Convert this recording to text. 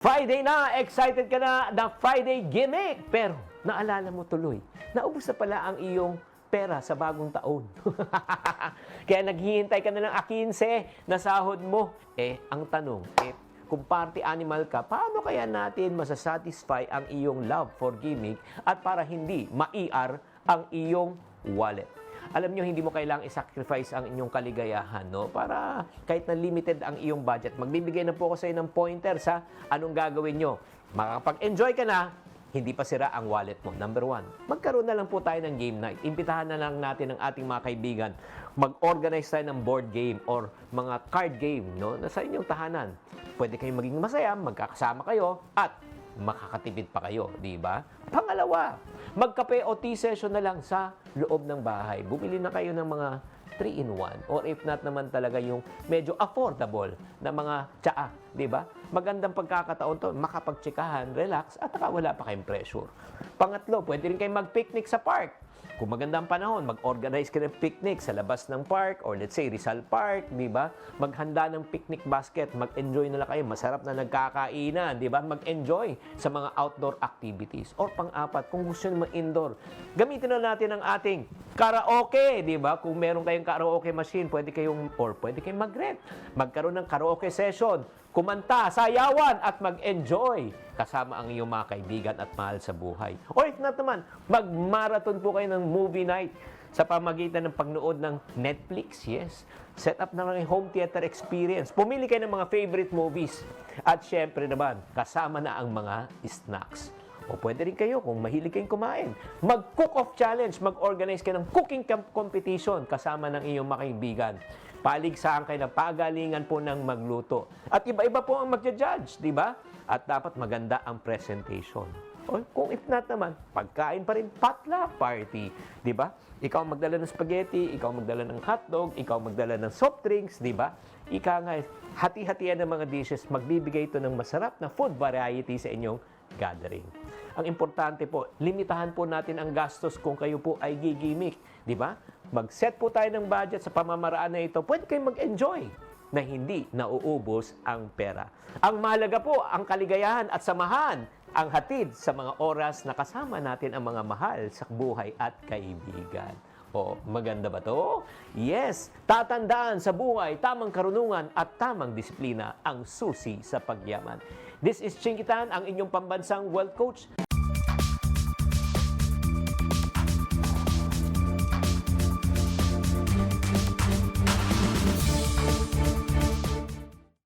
Friday na! Excited ka na na Friday gimmick! Pero naalala mo tuloy, naubos na pala ang iyong pera sa bagong taon. Kaya naghihintay ka na ng A15 na sahod mo. Eh, ang tanong, eh, kung party animal ka, paano kaya natin masasatisfy ang iyong love for gimmick at para hindi ma-ER ang iyong wallet? Alam nyo, hindi mo kailangang i-sacrifice ang inyong kaligayahan, no? Para kahit na limited ang iyong budget, magbibigay na po ako sa inyo ng pointer sa anong gagawin nyo. Makakapag-enjoy ka na, hindi pa sira ang wallet mo. Number one, magkaroon na lang po tayo ng game night. Imbitahan na lang natin ang ating mga kaibigan. Mag-organize tayo ng board game or mga card game, no? Na sa inyong tahanan. Pwede kayong maging masaya, magkakasama kayo, at makakatipid pa kayo, di ba? Pangalawa, magkape o tea session na lang sa loob ng bahay. Bumili na kayo ng mga 3-in-1 or if not naman talaga yung medyo affordable na mga tsaa, di ba? Magandang pagkakataon to, makapagtsikahan, relax, at saka wala pa kayong pressure. Pangatlo, pwede rin kayong mag-picnic sa park. Kung magandang panahon, mag-organize ka ng picnic sa labas ng park or let's say Rizal Park, di ba? Maghanda ng picnic basket, mag-enjoy na lang kayo. Masarap na nagkakainan, di ba? Mag-enjoy sa mga outdoor activities. Or pang-apat, kung gusto nyo mag-indoor, gamitin na natin ang ating karaoke, di ba? Kung meron kayong karaoke machine, pwede kayong, or pwede kayong mag-rent. Magkaroon ng karaoke session, kumanta, sayawan, at mag-enjoy kasama ang iyong mga kaibigan at mahal sa buhay. Or if not naman, mag-marathon po kayo ng movie night sa pamagitan ng pagnood ng Netflix, yes. Set up na yung home theater experience. Pumili kayo ng mga favorite movies. At syempre naman, kasama na ang mga snacks. O pwede rin kayo, kung mahilig kayong kumain, mag-cook-off challenge, mag-organize kayo ng cooking camp competition kasama ng iyong mga kaibigan. Paligsahan kayo ng pagalingan po ng magluto. At iba-iba po ang magja-judge, di ba? At dapat maganda ang presentation. O kung if not naman, pagkain pa rin, potluck party. Di ba? Ikaw magdala ng spaghetti, ikaw magdala ng hotdog, ikaw magdala ng soft drinks, di ba? Ika nga, hati-hatian ng mga dishes, magbibigay ito ng masarap na food variety sa inyong gathering. Ang importante po, limitahan po natin ang gastos kung kayo po ay gigimik. Di ba? Mag-set po tayo ng budget sa pamamaraan na ito. Pwede kayong mag-enjoy na hindi nauubos ang pera. Ang mahalaga po, ang kaligayahan at samahan ang hatid sa mga oras na kasama natin ang mga mahal sa buhay at kaibigan. O, maganda ba to? Yes, tatandaan sa buhay, tamang karunungan at tamang disiplina ang susi sa pagyaman. This is Chinkitan, ang inyong pambansang wealth coach.